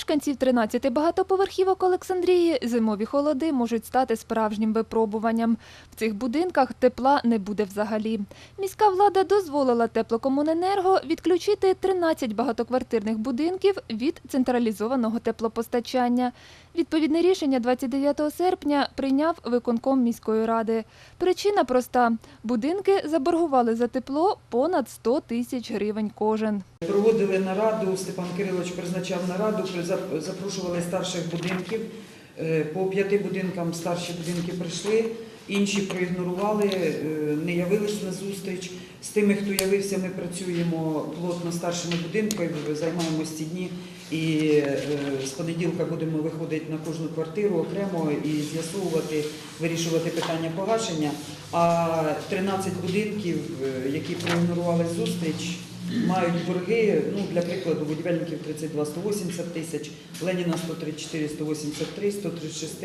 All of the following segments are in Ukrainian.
мешканців 13 багатоповерхівок Олександрії зимові холоди можуть стати справжнім випробуванням. В цих будинках тепла не буде взагалі. Міська влада дозволила теплокомуненерго відключити 13 багатоквартирних будинків від централізованого теплопостачання. Відповідне рішення 29 серпня прийняв виконком міської ради. Причина проста: будинки заборгували за тепло понад 100 тисяч гривень кожен. Проводили нараду, Степан Кирилович призначав нараду, запрошували старших будинків. Е, По п'яти будинкам старші будинки прийшли, інші проігнорували, е, не явились на зустріч. З тими, хто явився, ми працюємо плотно старшими будинками, займаємося ці дні. І е, з понеділка будемо виходити на кожну квартиру окремо і з'ясовувати, вирішувати питання погашення. А 13 будинків, які проігнорували зустріч, мають борги, ну, для прикладу, будівельників 32 180 тисяч, Леніна 134 183, 136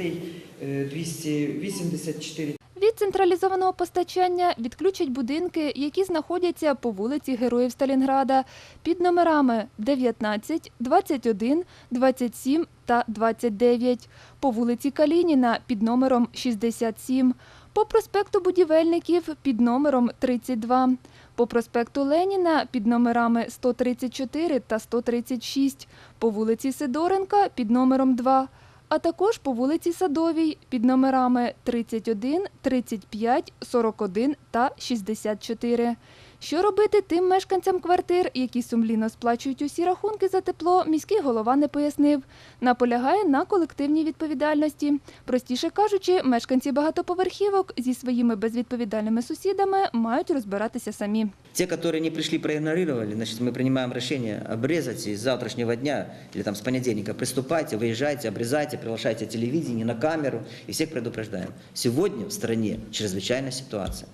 е, 284 Від централізованого постачання відключать будинки, які знаходяться по вулиці Героїв Сталінграда. Під номерами 19, 21, 27 та 29, по вулиці Калініна під номером 67, по проспекту Будівельників під номером 32, по проспекту Леніна під номерами 134 та 136, по вулиці Сидоренка під номером 2, а також по вулиці Садовій під номерами 31, 35, 41 та 64. Що робити тим мешканцям квартир, які сумлінно сплачують усі рахунки за тепло, міський голова не пояснив. Наполягає на колективній відповідальності. Простіше кажучи, мешканці багатоповерхівок зі своїми безвідповідальними сусідами мають розбиратися самі. Те, которые не пришли, проигнорировали, значит, мы принимаем решение обрезать и с завтрашнего дня или там с понедельника приступайте, выезжайте, обрезайте, приглашайте телевидение на камеру и всех предупреждаем. Сегодня в стране чрезвычайная ситуация.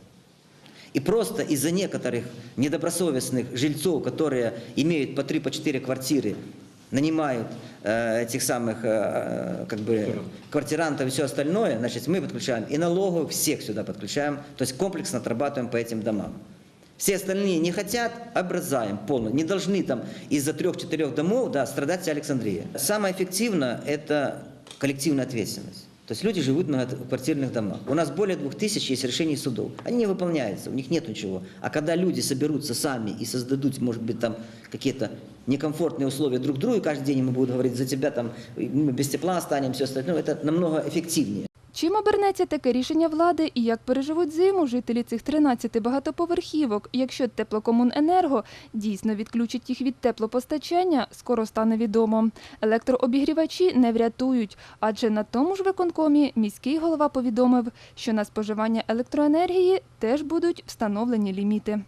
И просто из-за некоторых недобросовестных жильцов, которые имеют по 3-4 квартиры, нанимают э, этих самых э, как бы, квартирантов и все остальное, значит, мы подключаем и налоговых, всех сюда подключаем, то есть комплексно отрабатываем по этим домам. Все остальные не хотят, обрезаем полностью. Не должны там из-за трех-четырех домов да, страдать вся Александрия. Самое эффективное – это коллективная ответственность. То есть люди живут в многоквартирных домах. У нас более двух тысяч есть решений судов. Они не выполняются, у них нет ничего. А когда люди соберутся сами и создадут, может быть, там какие-то некомфортные условия друг другу, и каждый день ему будут говорить, за тебя там мы без тепла останемся, все остальное, это намного эффективнее. Чим обернеться таке рішення влади і як переживуть зиму жителі цих 13 багатоповерхівок, якщо теплокомуненерго дійсно відключить їх від теплопостачання, скоро стане відомо. Електрообігрівачі не врятують, адже на тому ж виконкомі міський голова повідомив, що на споживання електроенергії теж будуть встановлені ліміти.